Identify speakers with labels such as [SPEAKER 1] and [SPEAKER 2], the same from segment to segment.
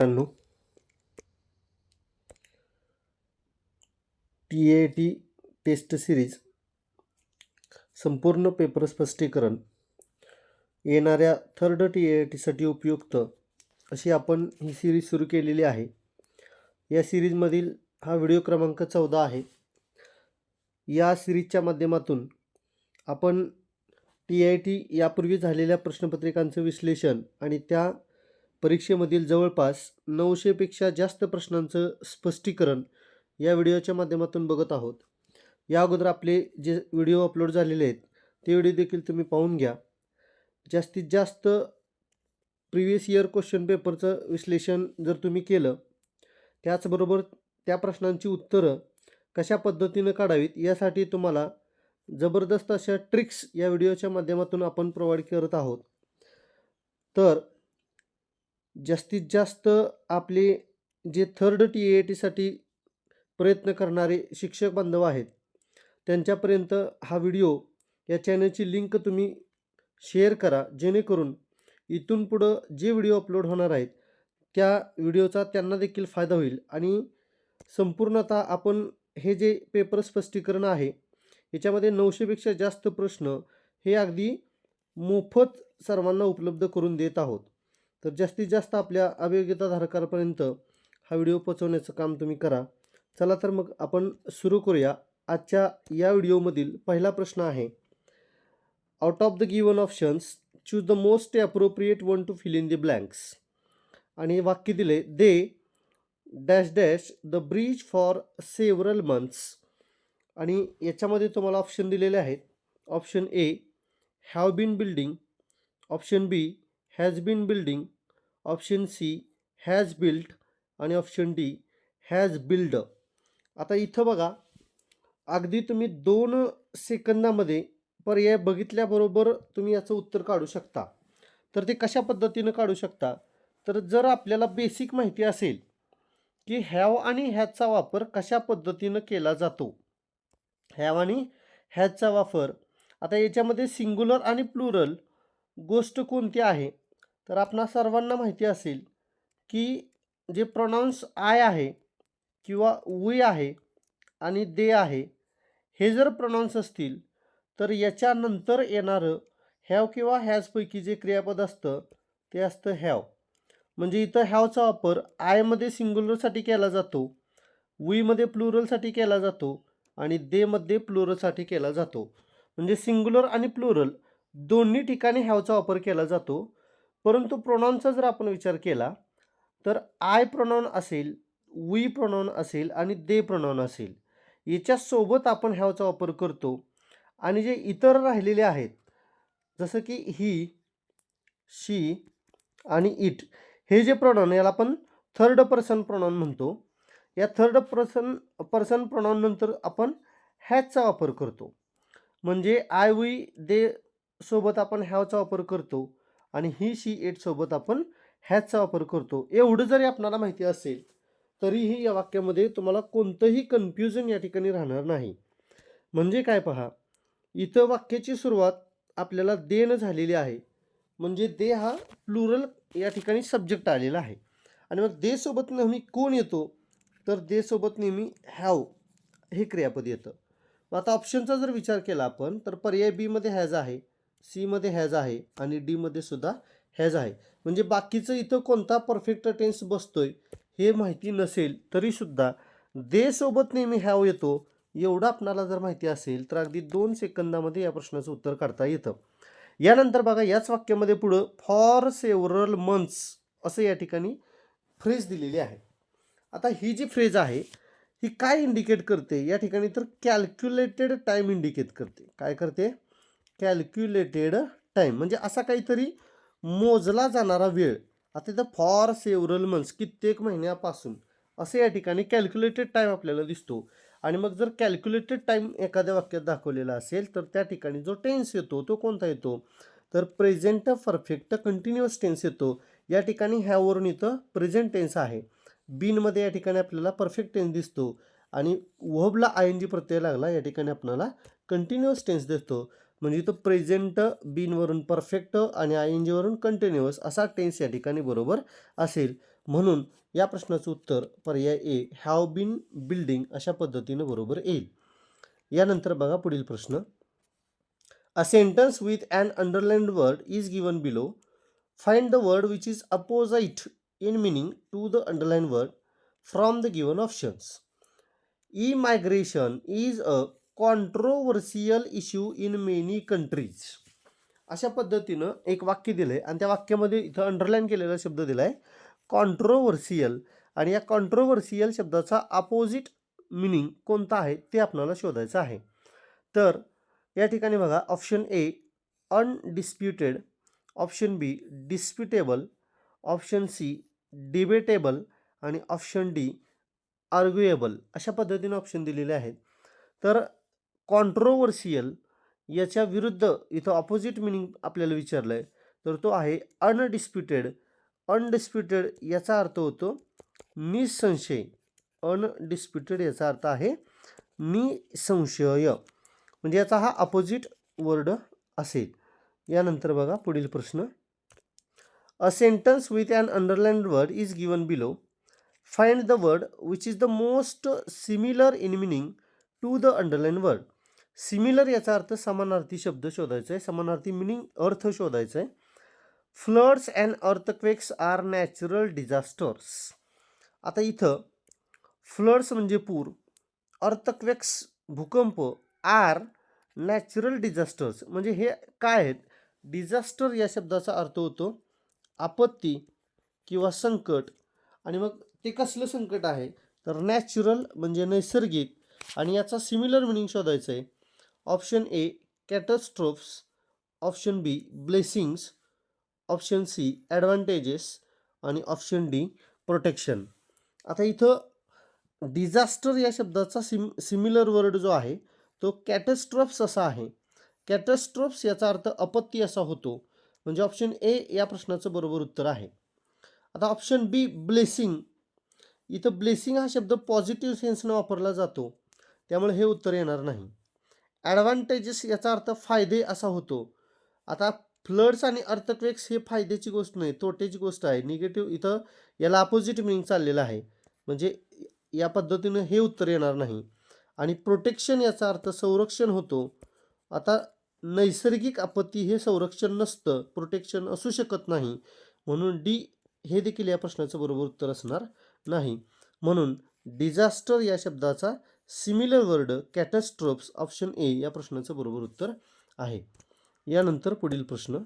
[SPEAKER 1] मित्रांनो T A T test series संपूर्ण paper स्पष्टीकरण येणाऱ्या थर्ड टी ए टीसाठी उपयुक्त अशी आपण ही सिरीज सुरू केलेली आहे. या सिरीजमधील हा व्हिडिओ क्रमांक चौदा आहे. या सिरीजच्या माध्यमातून आपण टी आय टी यापूर्वी झालेल्या प्रश्नपत्रिकांचं विश्लेषण आणि त्या परीक्षेमधील जवळपास नऊशेपेक्षा जास्त प्रश्नांचं स्पष्टीकरण या व्हिडिओच्या माध्यमातून बघत आहोत. या अगोदर आपले जे व्हिडिओ अपलोड झालेले आहेत ते व्हिडिओ देखील तुम्ही पाहून घ्या. जास्तीत जास्त प्रिव्हियस इयर क्वेश्चन पेपरचं विश्लेषण जर तुम्ही केलं त्याचबरोबर त्या प्रश्नांची उत्तरं कशा पद्धतीनं काढावीत यासाठी तुम्हाला जबरदस्त अशा ट्रिक्स या व्हिडिओच्या माध्यमातून आपण प्रोव्हाइड करत आहोत. तर जास्तीत जास्त आपले जे थर्ड टी ए टीसाठी प्रयत्न करणारे शिक्षक बांधव आहेत त्यांच्यापर्यंत हा व्हिडिओ या चॅनलची लिंक तुम्ही शेअर करा जेणेकरून इथून पुढं जे व्हिडिओ अपलोड होणार आहेत त्या व्हिडिओचा त्यांना देखील फायदा होईल. आणि संपूर्णतः आपण हे जे पेपर स्पष्टीकरण आहे याच्यामध्ये नऊशेपेक्षा जास्त प्रश्न हे अगदी मोफत सर्वांना उपलब्ध करून देत आहोत. तर जास्तीत जास्त आपल्या अभियोग्यताधारकांपर्यंत हा व्हिडिओ पोचवण्याचं काम तुम्ही करा. चला तर मग आपण सुरू करूया. आजच्या या व्हिडिओमधील पहिला प्रश्न आहे out of the given options choose the most appropriate one to fill in the blanks आणि वाक्य दिले they dash dash the bridge for several months आणि याच्यामध्ये तुम्हाला ऑप्शन दिलेले आहेत. Option A have been building option B has been building option C has built आणि option D has build आता इथं बघा अगदी तुम्ही दोन सेकंदामध्ये पर्याय बघितल्याबरोबर तुम्ही याचं उत्तर काढू शकता. तर ते कशा पद्धतीनं काढू शकता? तर जर आपल्याला बेसिक माहिती असेल की हॅव आणि हॅजचा वापर कशा पद्धतीनं केला जातो? हॅव आणि हॅजचा वापर. आता याच्यामध्ये सिंग्युलर आणि प्लुरल गोष्ट कोणती आहे? तर आपणा सर्वांना माहिती असेल की जे प्रोनाऊन्स आय आहे किंवा वी आहे आणि दे आहे हे जर प्रोनाऊन्स असतील तर याच्यानंतर येणारं हॅव किंवा हॅजपैकी जे क्रियापद असतं ते असतं हॅव म्हणजे इथं हॅवचा वापर आयमध्ये सिंग्युलरसाठी केला जातो वीमध्ये प्लुरलसाठी केला जातो आणि देमध्ये प्लुरलसाठी केला जातो. म्हणजे सिंग्युलर आणि प्लुरल दोन्ही ठिकाणी हॅवचा वापर केला जातो. परंतु प्रोनाऊनचा जर आपण विचार केला तर आय प्रोनाऊन असेल वी प्रोनाऊन असेल आणि दे प्रोनाऊन असेल. याच्यासोबत आपण ह्याचा वापर करतो. आणि जे इतर राहिलेले आहेत जसं की ही शी आणि इट हे जे प्रोनाऊन याला आपण थर्ड पर्सन प्रोनाऊन म्हणतो. या थर्ड पर्सन पर्सन प्रोनाऊन नंतर आपण हॅजचा वापर करतो. म्हणजे आय वी दे सोबत आपण ह्याचा वापर करतो. आणि ही शी एटसोबत आपण हॅजचा वापर करतो. एवढं जरी आपणाला माहिती असेल तरीही या वाक्यामध्ये तुम्हाला कोणतंही कन्फ्युजन या ठिकाणी राहणार नाही. म्हणजे काय पहा इथं वाक्याची सुरुवात आपल्याला देन झालेली आहे. म्हणजे दे हा प्लुरल या ठिकाणी सब्जेक्ट आलेला आहे. आणि मग देसोबत नेहमी कोण येतो? तर देसोबत नेहमी हॅव हे क्रियापद येतं. मग आता ऑप्शनचा जर विचार केला आपण तर पर्याय बीमध्ये हॅज आहे. सीमध्ये हॅज आहे आणि डीमध्ये सुद्धा हॅज आहे. म्हणजे बाकीचं इथं कोणता परफेक्ट टेन्स बसतोय हे माहिती नसेल तरीसुद्धा देसोबत नेहमी हॅव येतो. एवढं आपणाला जर माहिती असेल तर अगदी दोन सेकंदामध्ये या प्रश्नाचं उत्तर काढता येतं. यानंतर बघा याच वाक्यामध्ये पुढं फॉर सेवरल मंथ्स असं या ठिकाणी फ्रेज दिलेली आहे. आता ही जी फ्रेज आहे ही काय इंडिकेट करते? या ठिकाणी तर कॅल्क्युलेटेड टाईम इंडिकेट करते. काय करते? कॅल्क्युलेटेड टाईम म्हणजे असा काहीतरी मोजला जाणारा वेळ. आता इथं फॉर सेवरल मंथ्स कित्येक महिन्यापासून असं या ठिकाणी कॅल्क्युलेटेड टाईम आपल्याला दिसतो. आणि मग जर कॅल्क्युलेटेड टाईम एखाद्या वाक्यात दाखवलेला असेल तर त्या ठिकाणी जो टेन्स येतो तो कोणता येतो? तर प्रेझेंट परफेक्ट कंटिन्युअस टेन्स येतो. या ठिकाणी ह्यावरून इथं प्रेझेंट टेन्स आहे. बीनमध्ये या ठिकाणी आपल्याला परफेक्ट टेन्स दिसतो. आणि वहबला आय एन जी प्रत्यय लागला या ठिकाणी आपल्याला कंटिन्युअस टेन्स दिसतो. म्हणजे इथं प्रेझेंट बीनवरून परफेक्ट आणि आय एन जीवरून कंटिन्युअस असा टेन्स या ठिकाणी बरोबर असेल. म्हणून या प्रश्नाचं उत्तर पर्याय ए हॅव बीन बिल्डिंग अशा पद्धतीनं बरोबर येईल. यानंतर बघा पुढील प्रश्न. A sentence with an underlined word is given below find the word which is opposite in meaning to the underlined word from the given options immigration is a controversial issue in many countries अशा पद्धतीनं एक वाक्य दिलं आहे आणि त्या वाक्यामध्ये इथं अंडरलाईन केलेला शब्द दिला आहे कॉन्ट्रोवर्सियल आणि या कॉन्ट्रोवर्सियल शब्दाचा अपोजिट मिनिंग कोणता आहे ते आपल्याला शोधायचं आहे. तर या ठिकाणी बघा option A undisputed option B disputable option C debatable आणि ऑप्शन डी आर्ग्युएबल अशा पद्धतीने ऑप्शन दिलेले आहेत. तर कॉन्ट्रोवर्सियल याच्या विरुद्ध इथं ऑपोजिट मिनिंग आपल्याला विचारलं आहे तर तो आहे अनडिस्प्युटेड अनडिस्प्युटेड याचा अर्थ होतो निसंशय. अनडिस्प्युटेड याचा अर्थ आहे निसंशय. म्हणजे याचा हा अपोजिट वर्ड असेल. यानंतर बघा पुढील प्रश्न. A sentence with an underlined word is given below find the word which is the most similar in meaning to the underlined word similar याचा अर्थ समानार्थी शब्द शोधायचा आहे. समानार्थी मिनिंग अर्थ शोधायचा आहे. Floods and earthquakes are natural disasters आता इथं फ्लड्स म्हणजे पूर अर्थक्वेक्स भूकंप आर नॅचरल डिझास्टर्स म्हणजे हे काय आहेत? डिझास्टर या शब्दाचा अर्थ होतो आपत्ती किंवा संकट. आणि मग ते कसलं संकट आहे? तर नॅचरल म्हणजे नैसर्गिक. आणि याचा सिमिलर मिनिंग शोधायचं आहे. Option A catastrophes option B blessings option C advantages आणि ऑप्शन डी प्रोटेक्शन आता इथं डिझास्टर या शब्दाचा सिम सिमिलर वर्ड जो आहे तो कॅटस्ट्रॉफ्स असा आहे. कॅटस्ट्रॉफ्स याचा अर्थ अपत्ती असा होतो. म्हणजे ऑप्शन ए या प्रश्नाचं बरोबर उत्तर आहे. आता ऑप्शन बी ब्लेसिंग इथं ब्लेसिंग हा शब्द पॉझिटिव्ह सेन्सनं वापरला जातो. त्यामुळे हे उत्तर येणार नाही. ॲडव्हान्टेजेस याचा अर्थ फायदे असा होतो. आता फ्लड्स आणि अर्थक्वेक्स हे फायद्याची गोष्ट नाही तोट्याची गोष्ट आहे. निगेटिव्ह इथं याला अपोजिट मिनिंग चाललेलं आहे. म्हणजे या पद्धतीनं हे उत्तर येणार नाही. आणि प्रोटेक्शन याचा अर्थ संरक्षण होतो. आता नैसर्गिक आपत्ती हे संरक्षण नसतं प्रोटेक्शन असू शकत नाही. म्हणून डी हे देखील या प्रश्नाचं बरोबर उत्तर असणार नाही. म्हणून डिझास्टर या शब्दाचा similar word catastrophes option A या प्रश्नाचं बरोबर उत्तर आहे. यानंतर पुढील प्रश्न.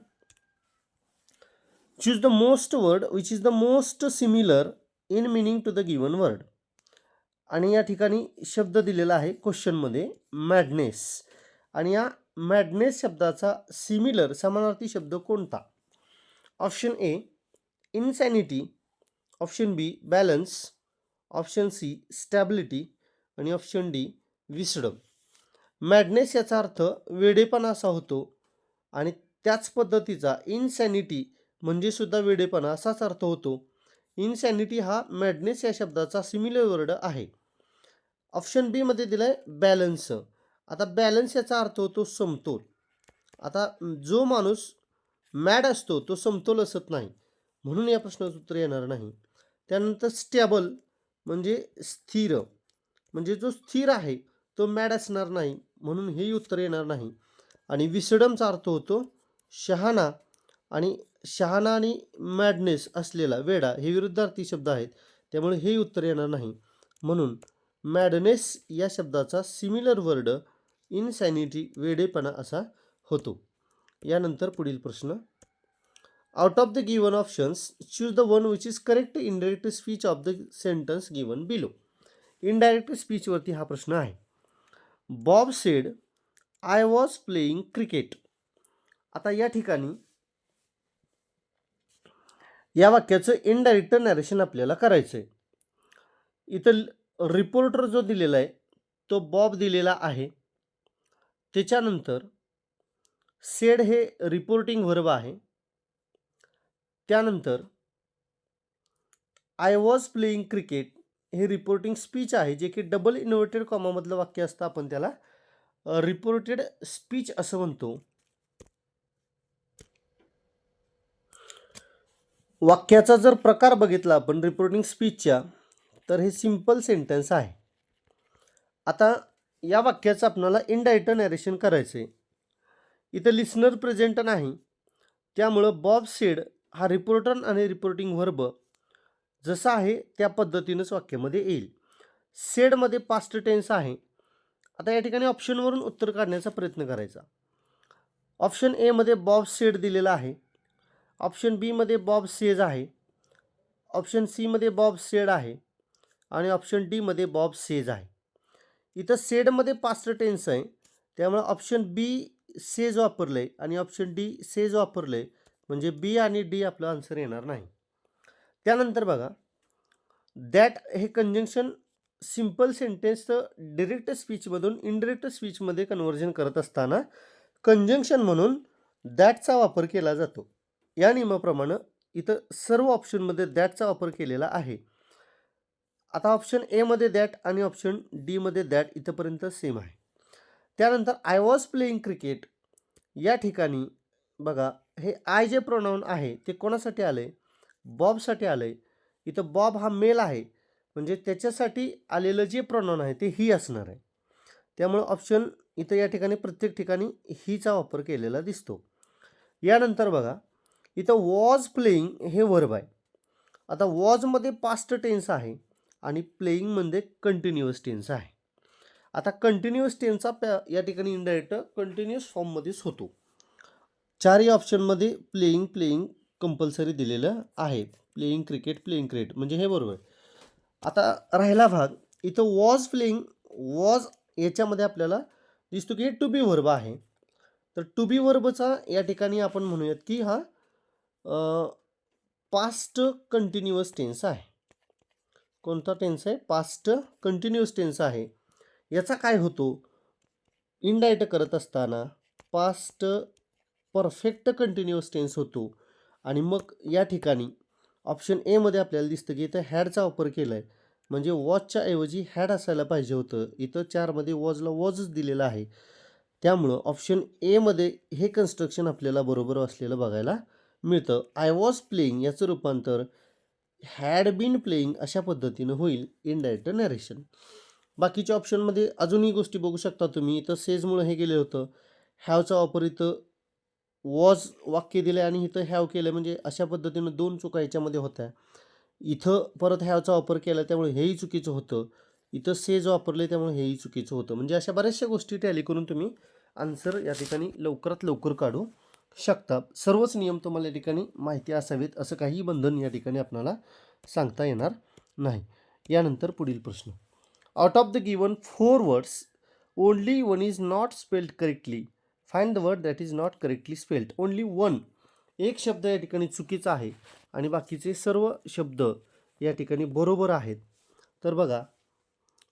[SPEAKER 1] Choose the most word which is the most similar in meaning to the given word आणि या ठिकाणी शब्द दिलेला आहे क्वेश्चनमध्ये मॅडनेस आणि या मॅडनेस शब्दाचा सिमिलर समानार्थी शब्द कोणता? Option A insanity option B balance option C stability आणि ऑप्शन डी विसडम मॅडनेस याचा अर्थ वेडेपणा असा होतो आणि त्याच पद्धतीचा इनसॅनिटी म्हणजे सुद्धा वेडेपणा असाच अर्थ होतो. इनसॅनिटी हा मॅडनेस या शब्दाचा सिमिलर वर्ड आहे. ऑप्शन बीमध्ये दिला आहे बॅलन्स आता बॅलन्स याचा अर्थ होतो समतोल. आता जो माणूस मॅड असतो तो समतोल असत नाही. म्हणून या प्रश्नाचं उत्तर येणार नाही. त्यानंतर स्टेबल म्हणजे स्थिर. म्हणजे जो स्थिर आहे तो मॅड असणार नाही म्हणून हे उत्तर येणार नाही. आणि विसडमचा अर्थ होतो शहाणा आणि शहाणा आणि मॅडनेस असलेला वेडा हे विरुद्धार्थी शब्द आहेत त्यामुळे हे उत्तर येणार नाही. म्हणून मॅडनेस या शब्दाचा सिमिलर वर्ड इनसॅनिटी वेडेपणा असा होतो. यानंतर पुढील प्रश्न. Out of the given options choose the one which is correct indirect speech of the sentence given below indirect स्पीचवरती हा प्रश्न आहे. Bob said I was playing cricket आता या ठिकाणी या वाक्याचं इनडायरेक्ट नॅरेशन आपल्याला करायचं आहे इथं रिपोर्टर जो दिलेला आहे तो बॉब दिलेला आहे. त्याच्यानंतर सेड हे रिपोर्टिंग वर्ब आहे. त्यानंतर आय वॉज प्लेईंग क्रिकेट हे रिपोर्टिंग स्पीच आहे जे की डबल इन्व्हर्टेड कॉमामधलं वाक्य असतं आपण त्याला. रिपोर्टेड स्पीच असं म्हणतो. वाक्याचा जर प्रकार बघितला आपण रिपोर्टिंग स्पीचच्या तर हे सिंपल सेंटेन्स आहे. आता या वाक्याचं आपणाला इनडायट नॅरेशन करायचं आहे इथं लिस्नर प्रेझेंट नाही. त्यामुळं बॉब सेड हा रिपोर्टर आणि रिपोर्टिंग व्हर्ब जसं आहे त्या पद्धतीनंच वाक्यामध्ये येईल. सेडमध्ये पास्ट टेन्स आहे. आता या ठिकाणी ऑप्शनवरून उत्तर काढण्याचा प्रयत्न करायचा. ऑप्शन एमध्ये बॉब सेड दिलेला आहे. ऑप्शन बीमध्ये बॉब सेज आहे. ऑप्शन सीमध्ये बॉब सेड आहे. आणि ऑप्शन डीमध्ये बॉब सेज आहे. इथं सेडमध्ये पास्ट टेन्स आहे. त्यामुळे ऑप्शन बी सेज वापरलं आहे आणि ऑप्शन डी सेज वापरलं आहे म्हणजे बी आणि डी आपलं आन्सर येणार नाही. त्यानंतर बघा दॅट हे कंजंक्शन सिंपल सेंटेन्सचं डिरेक्ट स्पीचमधून इनडिरेक्ट स्पीचमध्ये कन्व्हर्जन करत असताना कंजंक्शन म्हणून दॅटचा वापर केला जातो. या नियमाप्रमाणे इथं सर्व ऑप्शनमध्ये दॅटचा वापर केलेला आहे. आता ऑप्शन एमध्ये दॅट आणि ऑप्शन डीमध्ये दॅट इथंपर्यंत सेम आहे. त्यानंतर आय वॉज प्लेईंग क्रिकेट या ठिकाणी बघा हे आय जे प्रोनाऊन आहे ते कोणासाठी आलं आहे बॉबसाठी आलं आहे इथं बॉब हा मेल आहे. म्हणजे त्याच्यासाठी आलेलं जे प्रोनाऊन आहे ते ही असणार आहे. त्यामुळं ऑप्शन इथं या ठिकाणी प्रत्येक ठिकाणी हीचा वापर केलेला दिसतो. यानंतर बघा इथं वॉज प्लेईंग हे वर्ब आहे. आता वॉजमध्ये पास्ट टेन्स आहे आणि प्लेईंगमध्ये कंटिन्युअस टेन्स आहे. आता कंटिन्युअस टेन्सचा प्या या ठिकाणी इंडायरेक्ट कंटिन्युअस फॉर्ममध्येच होतो. चारही ऑप्शनमध्ये प्लेईंग प्लेईंग कंपल्सरी दिलेलं आहे. प्लेईंग क्रिकेट प्लेईंग क्रिकेट म्हणजे हे बरोबर. आता राहिला भाग. इथं वॉज प्लेईंग वॉज याच्यामध्ये आपल्याला दिसतो की टू बी वर्ब आहे. तर टू बी वर्बचा या ठिकाणी आपण म्हणूयात की हा पास्ट कंटिन्युअस टेन्स आहे. कोणता टेन्स आहे? पास्ट कंटिन्युअस टेन्स आहे. याचा काय होतो? इनडायरेक्ट करत असताना पास्ट परफेक्ट कंटिन्युअस टेन्स होतो. आणि मग या ठिकाणी ऑप्शन एमध्ये आपल्याला दिसतं की इथं हॅडचा वापर केला आहे म्हणजे वॉचच्या ऐवजी हॅड असायला पाहिजे होतं. इथं चारमध्ये वॉजला वॉजच दिलेला आहे. त्यामुळं ऑप्शन एमध्ये हे कन्स्ट्रक्शन आपल्याला बरोबर असलेलं बघायला मिळतं. आय वॉज प्लेईंग याचं रूपांतर हॅड बीन प्लेईंग अशा पद्धतीनं होईल इनडायरेक्ट नॅरेशन बाकीच्या ऑप्शनमध्ये अजूनही गोष्टी बघू शकता तुम्ही. इथं सेजमुळं हे गेलं होतं. हॅवचा वापर इथं वॉज वाक्य दिलं आहे आणि इथं हॅव केलं म्हणजे अशा पद्धतीनं दोन चुका याच्यामध्ये होत्या. इथं परत हॅवचा वापर केला त्यामुळे हेही चुकीचं होतं. इथं सेज वापरले त्यामुळे हेही चुकीचं होतं. म्हणजे अशा बऱ्याचशा गोष्टी टॅली करून तुम्ही आन्सर या ठिकाणी लवकरात लवकर काढू शकता. सर्वच नियम तुम्हाला या ठिकाणी माहिती असावेत असं काही बंधन या ठिकाणी आपल्याला सांगता येणार नाही. यानंतर पुढील प्रश्न. Out of the given four words only one is not spelled correctly find the word that is not correctly spelled. Only one. एक शब्द या ठिकाणी चुकीचा आहे आणि बाकीचे सर्व शब्द या ठिकाणी बरोबर आहेत. तर बघा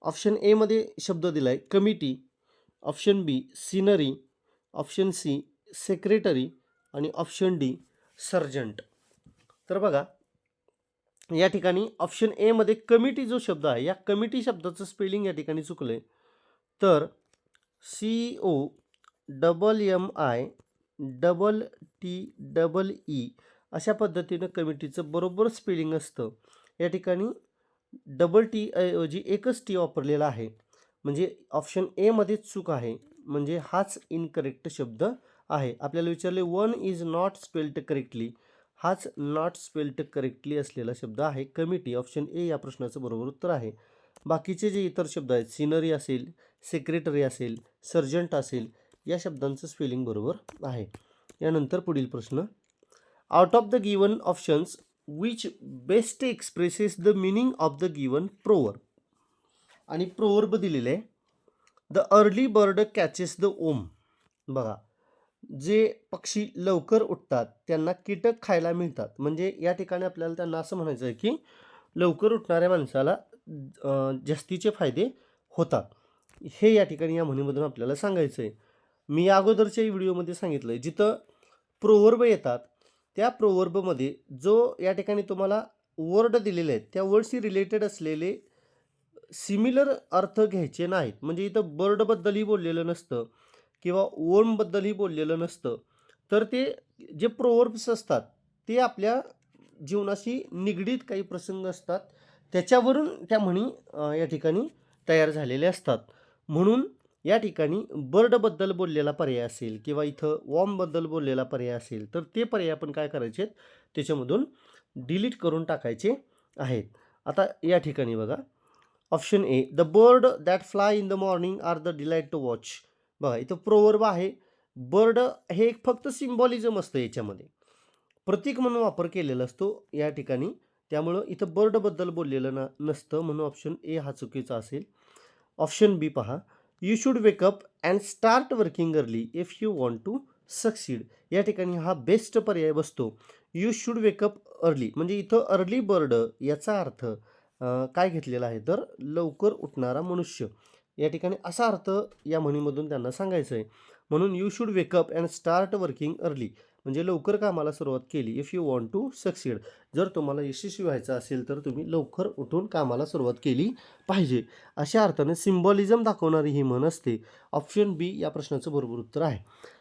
[SPEAKER 1] ऑप्शन एमध्ये शब्द दिला आहे committee option B scenery option C secretary आणि ऑप्शन डी सर्जंट. तर बघा या ठिकाणी ऑप्शन एमध्ये कमिटी जो शब्द आहे या कमिटी शब्दाचं स्पेलिंग या ठिकाणी चुकलं आहे तर C O double M I double T double E अशा पद्धतीनं कमिटीचं बरोबर स्पेलिंग असतं. या ठिकाणी डबल टी ऐवजी एकच टी वापरलेला आहे. म्हणजे ऑप्शन एमध्येच चूक आहे. म्हणजे हाच इनकरेक्ट शब्द आहे. आपल्याला विचारले one is not spelled correctly. हाच नॉट स्पेल्ड करेक्टली असलेला शब्द आहे. कमिटी ऑप्शन ए या प्रश्नाचं बरोबर उत्तर आहे. बाकीचे जे इतर शब्द आहेत सिनरी असेल सेक्रेटरी असेल सर्जंट असेल या शब्दांचं स्पेलिंग बरोबर आहे. यानंतर पुढील प्रश्न. Out of the given options which best expresses the meaning of the given proverb आणि प्रोवर्ब दिलेले आहे. The early bird catches the worm बघा जे पक्षी लवकर उठतात त्यांना कीटक खायला मिळतात. म्हणजे या ठिकाणी आपल्याला त्यांना असं म्हणायचं आहे की लवकर उठणाऱ्या माणसाला जास्तीचे फायदे होतात. हे या ठिकाणी या म्हणीमधून आपल्याला सांगायचं आहे. मी अगोदरच्या अगोदरच्याही व्हिडिओमध्ये सांगितलं आहे जिथं प्रोवर्ब येतात त्या प्रोवर्बमध्ये जो या ठिकाणी तुम्हाला वर्ड दिलेले आहेत त्या वर्डशी रिलेटेड असलेले सिमिलर अर्थ घ्यायचे नाहीत. म्हणजे इथं बर्डबद्दलही बोललेलं नसतं किंवा ओमबद्दलही बोललेलं नसतं. तर ते जे प्रोवर्ब्स असतात ते आपल्या जीवनाशी निगडीत काही प्रसंग असतात त्याच्यावरून त्या म्हणी या ठिकाणी तयार झालेल्या असतात. म्हणून या ठिकाणी बर्डबद्दल बोललेला पर्याय असेल किंवा इथं वॉर्मबद्दल बोललेला पर्याय असेल तर ते पर्याय आपण काय करायचे आहेत त्याच्यामधून डिलीट करून टाकायचे आहेत. आता या ठिकाणी बघा. Option A the bird that fly in the morning are the delight to watch बघा इथं प्रोवर्ब आहे. बर्ड हे एक फक्त सिम्बॉलिझम असतं याच्यामध्ये. प्रतीक म्हणून वापर केलेला असतो या ठिकाणी. त्यामुळं इथं बर्डबद्दल बोललेलं न नसतं म्हणून ऑप्शन ए हा चुकीचा असेल. ऑप्शन बी पहा. You should wake up and start working early if you want to succeed या ठिकाणी हा बेस्ट पर्याय बसतो. यू शूड वेकअप अर्ली म्हणजे इथं अर्ली बर्ड याचा अर्थ काय घेतलेला आहे? तर लवकर उठणारा मनुष्य. या ठिकाणी असा अर्थ या म्हणीमधून त्यांना सांगायचं आहे म्हणून you should wake up and start working early म्हणजे लवकर कामाला सुरुवात केली if you want to succeed जर तुम्हाला यशस्वी व्हायचं असेल तर तुम्ही लवकर उठून कामाला सुरुवात केली पाहिजे. अशा अर्थाने सिम्बॉलिझम दाखवणारी ही म्हण असते. ऑप्शन बी या प्रश्नाचं बरोबर उत्तर आहे.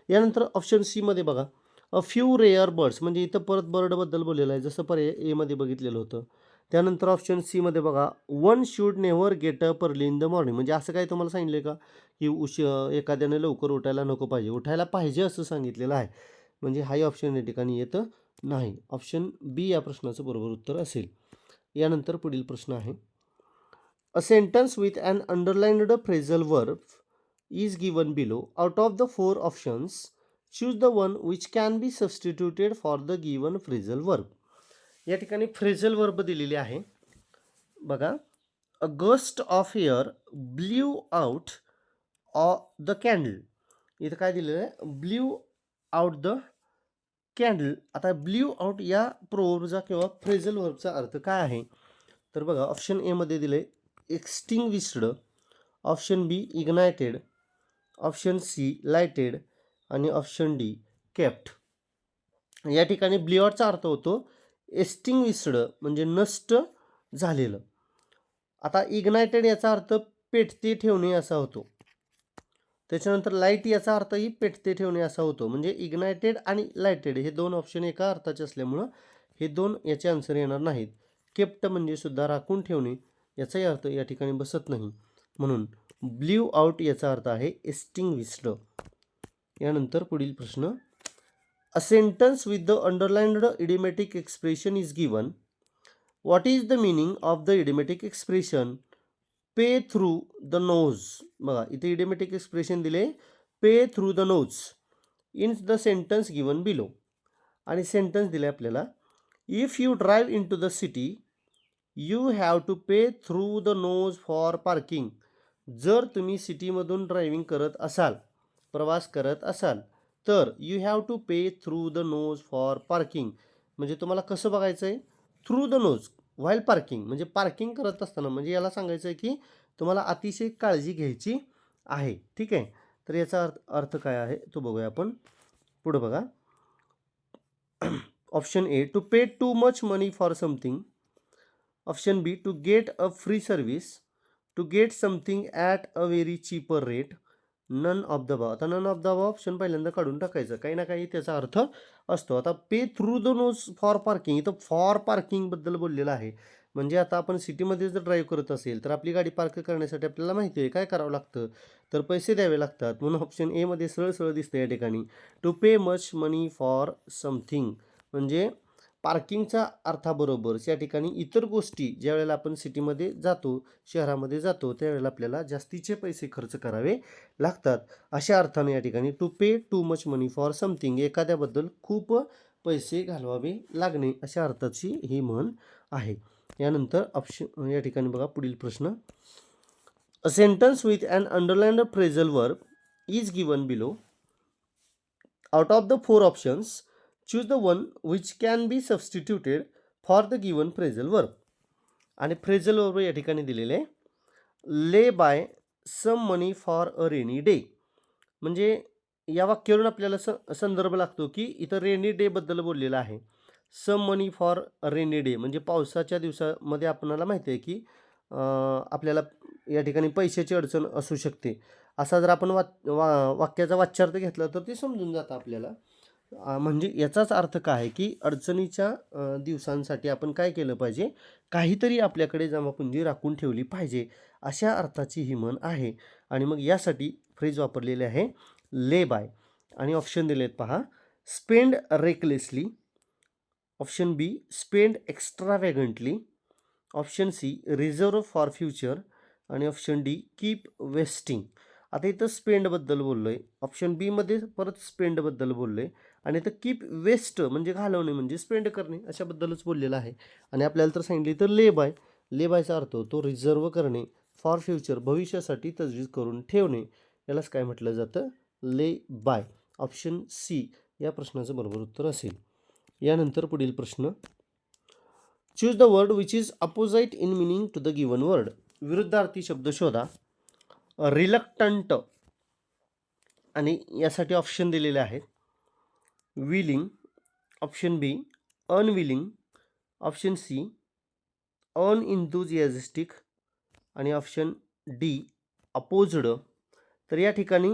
[SPEAKER 1] यानंतर ऑप्शन सीमध्ये बघा. अ फ्यू रेअर बर्ड्स म्हणजे इथं परत बर्डबद्दल बोललेलं आहे जसं पर्याय एमध्ये बघितलेलं होतं. त्यानंतर ऑप्शन सीमध्ये बघा. One should never get up early in the morning म्हणजे असं काय तुम्हाला सांगितलं आहे का? की उश एखाद्याने लवकर उठायला नको पाहिजे. उठायला पाहिजे असं सांगितलेलं आहे. म्हणजे हाही ऑप्शन या ठिकाणी येतं नाही. ऑप्शन बी या प्रश्नाचं बरोबर उत्तर असेल. यानंतर पुढील प्रश्न आहे. A sentence with an underlined phrasal verb is given below out of the four options choose the one which can be substituted for the given phrasal verb या ठिकाणी फ्रेझल वर्ब दिलेली आहे. बघा. A gust of air blew out uh the candle इथं काय दिलेलं आहे? Blew out the candle आता ब्ल्यू आउट या प्रोवर्बचा किंवा फ्रेझल वर्बचा अर्थ काय आहे? तर बघा ऑप्शन एमध्ये दिले extinguished option B ignited option C lighted आणि ऑप्शन डी केप्ट या ठिकाणी ब्ल्यू आउटचा अर्थ होतो एस्टिंग्विस्ड म्हणजे नष्ट झालेलं. आता इग्नायटेड याचा अर्थ पेटते ठेवणे असा होतो. त्याच्यानंतर लाइट याचा अर्थही पेटते ठेवणे असा होतो. म्हणजे इग्नायटेड आणि लायटेड हे दोन ऑप्शन एका अर्थाचे असल्यामुळं हे दोन याचे आन्सर येणार नाहीत. केप्ट म्हणजे सुद्धा राखून ठेवणे याचाही अर्थ या ठिकाणी बसत नाही. म्हणून ब्ल्यू आउट याचा अर्थ आहे एस्टिंग विस्ड यानंतर पुढील प्रश्न. A sentence with the underlined idiomatic expression is given what is the meaning of the idiomatic expression pay through the nose. बघा इथे इडिमॅटिक एक्सप्रेशन दिले. Pay through the nose. In the sentence given below आणि sentence दिले आपल्याला. If you drive into the city you have to pay through the nose for parking जर तुम्ही सिटीमधून driving करत असाल प्रवास करत असाल तर you have to pay through the nose for parking म्हणजे तुम्हाला कसं बघायचं आहे through the nose while parking म्हणजे पार्किंग करत असताना म्हणजे याला सांगायचं आहे की तुम्हाला अतिशय काळजी घ्यायची आहे. ठीक आहे? तर याचा अर्थ अर्थ काय आहे? तो बघूया आपण. पुढं बघा. Option A to pay too much money for something option B to get a free service to get something at a very cheaper rate none of the बा आता नन ऑफ द भाव ऑप्शन पहिल्यांदा काढून टाकायचं. काही ना काही त्याचा अर्थ असतो. आता pay through the nose for parking इथं फॉर पार्किंगबद्दल बोललेलं आहे. म्हणजे आता आपण सिटीमध्ये जर ड्राईव्ह करत असेल तर आपली गाडी पार्क करण्यासाठी आपल्याला माहिती आहे काय करावं लागतं? तर पैसे द्यावे लागतात. म्हणून ऑप्शन एमध्ये सरळ सरळ दिसतं या ठिकाणी. To pay much money for something म्हणजे पार्किंगच्या अर्थाबरोबरच या ठिकाणी इतर गोष्टी ज्या वेळेला आपण सिटीमध्ये जातो शहरामध्ये जातो त्यावेळेला आपल्याला जास्तीचे पैसे खर्च करावे लागतात. अशा अर्थाने या ठिकाणी to pay too much money for something एखाद्याबद्दल खूप पैसे घालवावे लागणे अशा अर्थाची ही म्हण आहे. यानंतर ऑप्शन या ठिकाणी बघा पुढील प्रश्न. A sentence with and underlined phrasal verb is given below out of the four options choose the one which can be substituted for the given phrasal verb आणि फ्रेझल वर्ब या ठिकाणी दिलेले lay by some money for a rainy day म्हणजे या वाक्यावरून आपल्याला स संदर्भ लागतो की इथं रेनी डेबद्दल बोललेलं आहे. Some money for rainy day म्हणजे पावसाच्या दिवसामध्ये आपणाला माहिती आहे की आपल्याला या ठिकाणी पैशाची अडचण असू शकते. असा जर आपण वा वा वाक्याचा वाच्यार्थ घेतला तर ते समजून जातं आपल्याला. म्हणजे याचाच अर्थ काय आहे की अडचणीच्या दिवसांसाठी आपण काय केलं पाहिजे? काहीतरी आपल्याकडे जमापुंजी राखून ठेवली पाहिजे अशा अर्थाची ही म्हण आहे. आणि मग यासाठी फ्रेज वापरलेले आहे ले बाय आणि ऑप्शन दिलेत पहा spend recklessly option B spend extravagantly option C reserve for future आणि ऑप्शन डी कीप वेस्टिंग आता इथं स्पेंडबद्दल बोललो आहे ऑप्शन बीमध्ये परत स्पेंडबद्दल बोललो आहे आणि तर कीप वेस्ट म्हणजे घालवणे म्हणजे स्पेंड करणे अशाबद्दलच बोललेलं आहे. आणि आपल्याला तर सांगितले तर ले बाय ले बायचा अर्थ तो रिझर्व करणे फॉर फ्युचर भविष्यासाठी तजवीज करून ठेवणे. यालाच काय म्हटलं जातं? ले बाय ऑप्शन सी या प्रश्नाचं बरोबर उत्तर असेल. यानंतर पुढील प्रश्न. Choose the word which is opposite in meaning to the given word विरुद्धार्थी शब्द शोधा. रिलक्टंट आणि यासाठी ऑप्शन दिलेले आहेत. Willing option B unwilling option C unenthusiastic आणि ऑप्शन डी अपोजड. तर या ठिकाणी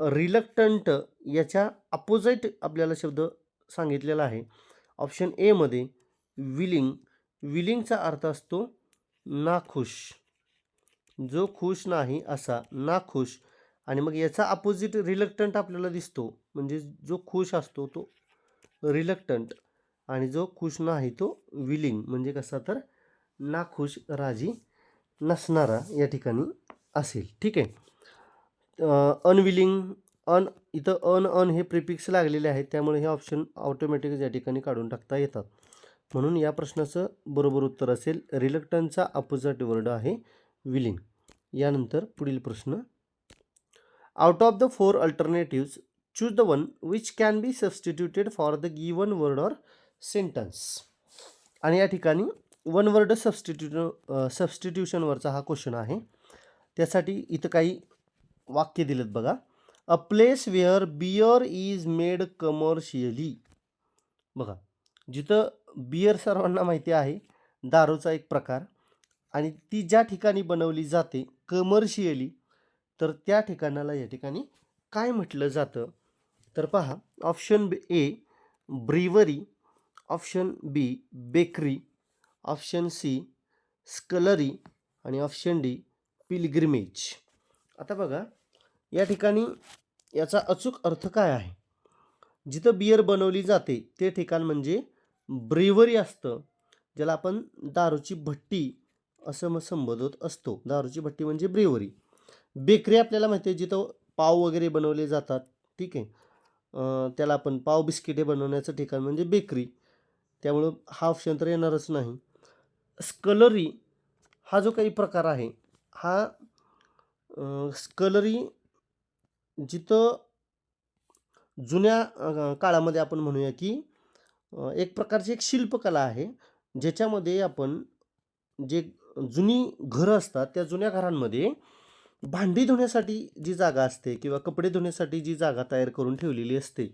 [SPEAKER 1] रिलक्टंट याच्या अपोजिट आपल्याला शब्द सांगितलेला आहे. ऑप्शन एमध्ये विलिंग विलिंगचा अर्थ असतो नाखुश. जो खुश नाही असा नाखुश आणि मग याचा अपोजिट रिलक्टंट आपल्याला दिसतो. म्हणजे जो खुश असतो तो रिलक्टंट आणि जो खुश नाही तो विलिंग म्हणजे कसा तर नाखुश राजी नसणारा या ठिकाणी असेल. ठीक आहे? अनविलिंग अन इथं अन अन हे प्रिपिक्स लागलेले आहेत. त्यामुळे हे ऑप्शन ऑटोमॅटिक या ठिकाणी काढून टाकता येतात. म्हणून या प्रश्नाचं बरोबर उत्तर असेल. रिलक्टनचा अपोजिट वर्ड आहे विलिंग यानंतर पुढील प्रश्न out of the four alternatives choose the one which can be substituted for the given word or sentence आणि या ठिकाणी वन वर्ड सबस्टिट्यू सबस्टिट्यूशनवरचा हा क्वेश्चन आहे. त्यासाठी इथं काही वाक्य दिलेत बघा. A place where beer is made commercially बघा जिथं बियर सर्वांना माहिती आहे दारूचा एक प्रकार. आणि ती ज्या ठिकाणी बनवली जाते कमर्शियली तर त्या ठिकाणाला या ठिकाणी काय म्हटलं जातं? तर पहा option A brewery option B bakery option C scullery आणि ऑप्शन डी पिलग्रिमेज आता बघा या ठिकाणी याचा अचूक अर्थ काय आहे? जिथं बियर बनवली जाते ते ठिकाण म्हणजे ब्रिवरी असतं ज्याला आपण दारूची भट्टी असं मग संबोधत असतो. दारूची भट्टी म्हणजे ब्रिवरी बेकरी आपल्याला माहिती आहे जिथं पाव वगैरे बनवले जातात ठीक आहे. त्याला आपण पाव बिस्किटे बनवण्याचं ठिकाण म्हणजे बेकरी. त्यामुळं हा ऑप्शन तर येणारच नाही. स्कलरी हा जो काही प्रकार आहे हा स्कलरी जिथं जुन्या काळामध्ये आपण म्हणूया की एक प्रकारची एक शिल्पकला आहे ज्याच्यामध्ये आपण जे जुनी घरं असतात त्या जुन्या घरांमध्ये भांडी धुण्यासाठी जी जागा असते किंवा कपडे धुण्यासाठी जी जागा तयार करून ठेवलेली असते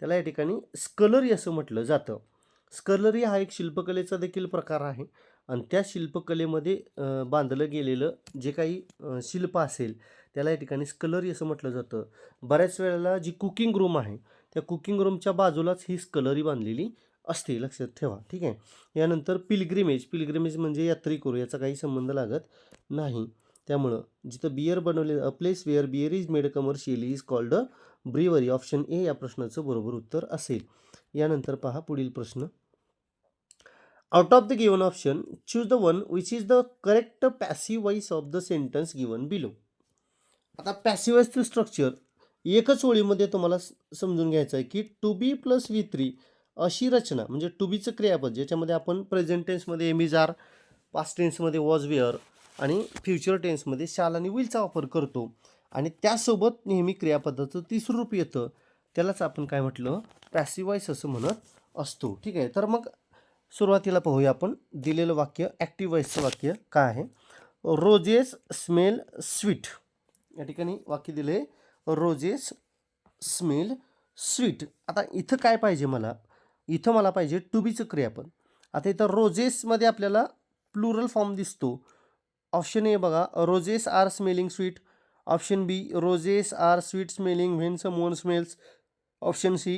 [SPEAKER 1] त्याला या ठिकाणी स्कलरी असं म्हटलं जातं. स्कलरी हा एक शिल्पकलेचा देखील प्रकार आहे आणि त्या शिल्पकलेमध्ये बांधलं गेलेलं जे काही शिल्प असेल त्याला या ठिकाणी स्कलरी असं म्हटलं जातं. बऱ्याच वेळेला जी कुकिंग रूम आहे त्या कुकिंग रूमच्या बाजूलाच ही स्कलरी बांधलेली असते. लक्षात ठेवा. ठीक आहे? यानंतर पिलग्रिमेज. पिलग्रिमेज म्हणजे यात्रेकरू याचा काही संबंध लागत नाही. त्यामुळं जिथं बियर बनवले a place where beer is made commercially is called a brewery option A या प्रश्नाचं बरोबर उत्तर असेल. यानंतर पहा पुढील प्रश्न. Out of the given option choose the one which is the correct passive voice of the sentence given below आता पॅसिवाईजचं स्ट्रक्चर एकच ओळीमध्ये तुम्हाला समजून घ्यायचं आहे की to be plus V three अशी रचना म्हणजे टू बीचं क्रियापद ज्याच्यामध्ये आपण प्रेझेंट टेन्समध्ये एम इज आर पास्ट टेन्समध्ये वॉज वेअर आणि फ्युचर टेन्समध्ये शाल आणि विलचा वापर करतो. आणि त्यासोबत नेहमी क्रियापदाचं तिसरं रूप येतं. त्यालाच आपण काय म्हटलं? पॅसिवाईस असं म्हणत असतो. ठीक आहे. तर मग सुरुवातीला पाहूया आपण. दिलेलं वाक्य ॲक्टिवाईजचं वाक्य काय आहे? Roses smell sweet. या ठिकाणी वाक्य दिले रोजेस स्मेल स्वीट. आता इथं काय पाहिजे मला? इथं मला पाहिजे टू बीचं क्रियापद. आता इथं रोजेसमध्ये आपल्याला प्लुरल फॉर्म दिसतो. ऑप्शन ए बघा roses are smelling sweet. Option B roses are sweet smelling when someone smells. Option C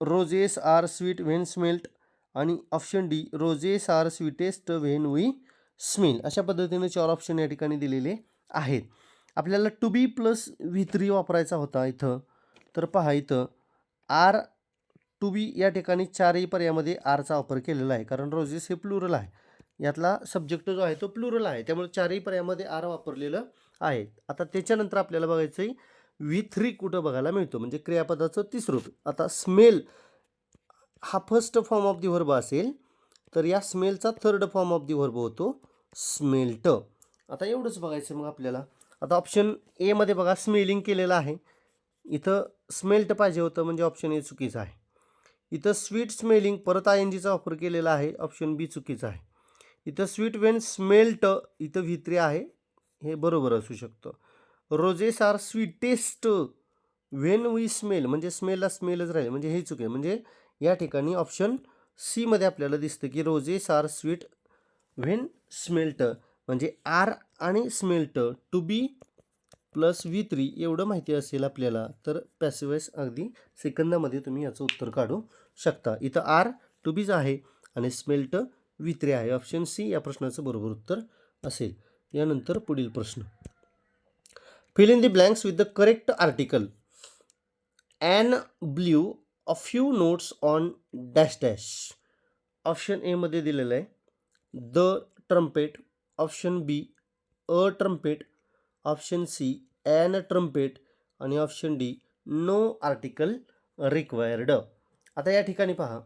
[SPEAKER 1] roses are sweet when smelt. आणि option D roses are sweetest when we smell. अशा पद्धतीने चार ऑप्शन या ठिकाणी दिलेले आहेत. आपल्याला to be plus V three वापरायचा होता इथं. तर पहा इथं आर टू बी या ठिकाणी चारही पर्यायामध्ये आरचा वापर केलेला आहे. कारण रोजेस हे प्लुरल आहे. यातला सब्जेक्ट जो आहे तो प्लुरल आहे. त्यामुळे चारही पर्यायामध्ये आर वापरलेलं आहे. आता त्याच्यानंतर आपल्याला बघायचं आहे व्ही थ्री कुठं बघायला मिळतो? म्हणजे क्रियापदाचं तिसरं आता स्मेल हा first form of the verb असेल तर या स्मेलचा third form of the verb होतो स्मेल्ट आता एवढंच बघायचं मग आपल्याला. आता ऑप्शन एमध्ये बघा स्मेलिंग केलेलं आहे. इथं स्मेल्ट पाहिजे होतं म्हणजे ऑप्शन ए चुकीचं आहे. इथं स्वीट स्मेलिंग परत आय एन जीचा वापर केलेला आहे. ऑप्शन बी चुकीचं आहे. इथं स्वीट वेन स्मेल्ट इथं व्हित्री आहे. हे बरोबर असू शकतं. Roses are sweetest when we smell म्हणजे स्मेलला स्मेलच राहील. म्हणजे हे चुके म्हणजे या ठिकाणी ऑप्शन सीमध्ये आपल्याला दिसतं की roses are sweet when smelt म्हणजे आर आणि smelt to be plus V three एवढं माहिती असेल आपल्याला तर पॅसिवाईस अगदी सेकंदामध्ये तुम्ही याचं उत्तर काढू शकता. इथं आर टू बीज आहे आणि स्मेल्ट वित्रे आहे. ऑप्शन सी या प्रश्नाचं बरोबर उत्तर असेल. यानंतर पुढील प्रश्न. Fill in the blanks with the correct article Ann blew a few notes on dash dash option एमध्ये दिलेलं आहे. The trumpet option B a trumpet option C an trumpet आणि option D no article required आता या ठिकाणी पहा.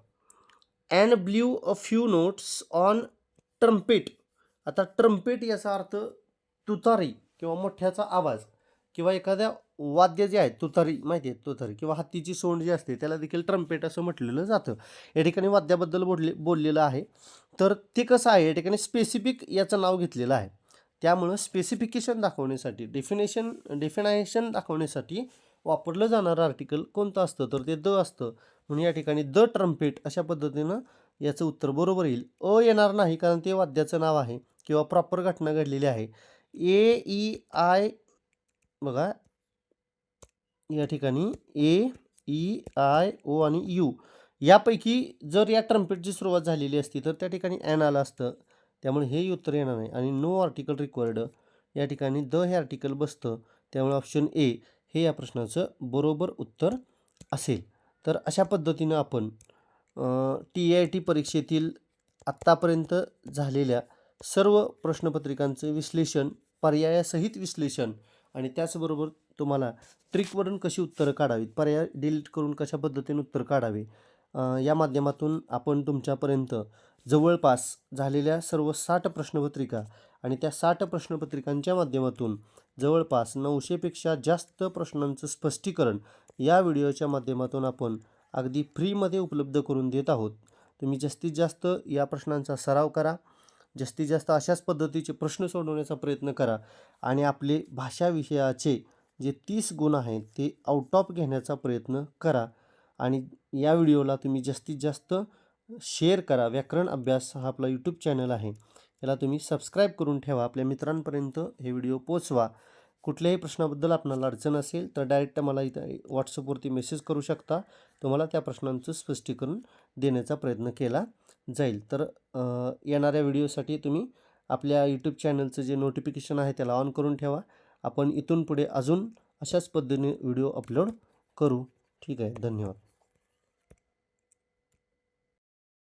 [SPEAKER 1] And blew a few notes on trumpet आता trumpet याचा अर्थ तुतारी किंवा मोठ्याचा आवाज किंवा एखाद्या वाद्य जे आहे तुतारी माहिती आहे तुतारी किंवा हत्तीची सोंड जी असते त्याला देखील ट्रम्पेट असं म्हटलेलं जातं. या ठिकाणी वाद्याबद्दल बोलले बोललेलं आहे. तर ते कसं आहे या ठिकाणी स्पेसिफिक याचं नाव घेतलेलं आहे. त्यामुळं स्पेसिफिकेशन दाखवण्यासाठी डेफिनेशन डेफिनायशन दाखवण्यासाठी वापरलं जाणारं आर्टिकल कोणतं असतं? तर ते द असतं. म्हणून या ठिकाणी द ट्रम्पेट अशा पद्धतीनं याचं उत्तर बरोबर येईल. अ येणार नाही कारण ते वाद्याचं नाव आहे किंवा प्रॉपर घटना घडलेली आहे. ए ई आय बघा. या ठिकाणी ए ई आय ओ आणि यू. यापैकी जर या ट्रम्पेटची सुरुवात झालेली असती तर त्या ठिकाणी ॲन आलं असतं. त्यामुळे हे उत्तर येणार नाही. आणि नो आर्टिकल रिक्वायर्ड. या ठिकाणी द हे आर्टिकल बसतं. त्यामुळे ऑप्शन ए हे या प्रश्नाचं बरोबर उत्तर असेल. तर अशा पद्धतीनं आपण टी आय टी परीक्षेतील आत्तापर्यंत झालेल्या सर्व प्रश्नपत्रिकांचं विश्लेषण पर्यायासहित विश्लेषण आणि त्याचबरोबर तुम्हाला ट्रिकवरून कशी उत्तरं काढावीत पर्याय डिलीट करून कशा पद्धतीने उत्तर काढावे या माध्यमातून आपण तुमच्यापर्यंत जवळपास झालेल्या सर्व साठ प्रश्नपत्रिका आणि त्या साठ प्रश्नपत्रिकांच्या माध्यमातून जवळपास नऊशेपेक्षा जास्त प्रश्नांचं स्पष्टीकरण या व्हिडिओच्या माध्यमातून आपण अगदी फ्रीमध्ये उपलब्ध करून देत आहोत. तुम्ही जास्तीत जास्त या प्रश्नांचा सराव करा जास्तीत जास्त अशाच पद्धतीचे प्रश्न सोडवण्याचा प्रयत्न करा आणि आपले भाषा विषयाचे जे तीस गुण आहेत ते आउट ऑफ घेण्याचा प्रयत्न करा आणि या व्हिडिओला तुम्ही जास्तीत जास्त शेअर करा. व्याकरण अभ्यास हा आपला यूट्यूब चॅनल आहे. याला तुम्ही सबस्क्राईब करून ठेवा. आपल्या मित्रांपर्यंत हे व्हिडिओ पोचवा कुठल्याही प्रश्नाबद्दल आपणाला अडचण असेल तर डायरेक्ट मला इथं व्हॉट्सअपवरती मेसेज करू शकता. तुम्हाला त्या प्रश्नांचं स्पष्टीकरण देण्याचा प्रयत्न केला जाईल. तर येणाऱ्या व्हिडिओसाठी तुम्ही आपल्या यूट्यूब चॅनलचं जे नोटिफिकेशन आहे त्याला ऑन करून ठेवा. आपण इथून पुढे अजून अशाच पद्धतीने व्हिडिओ अपलोड करू. ठीक आहे. धन्यवाद.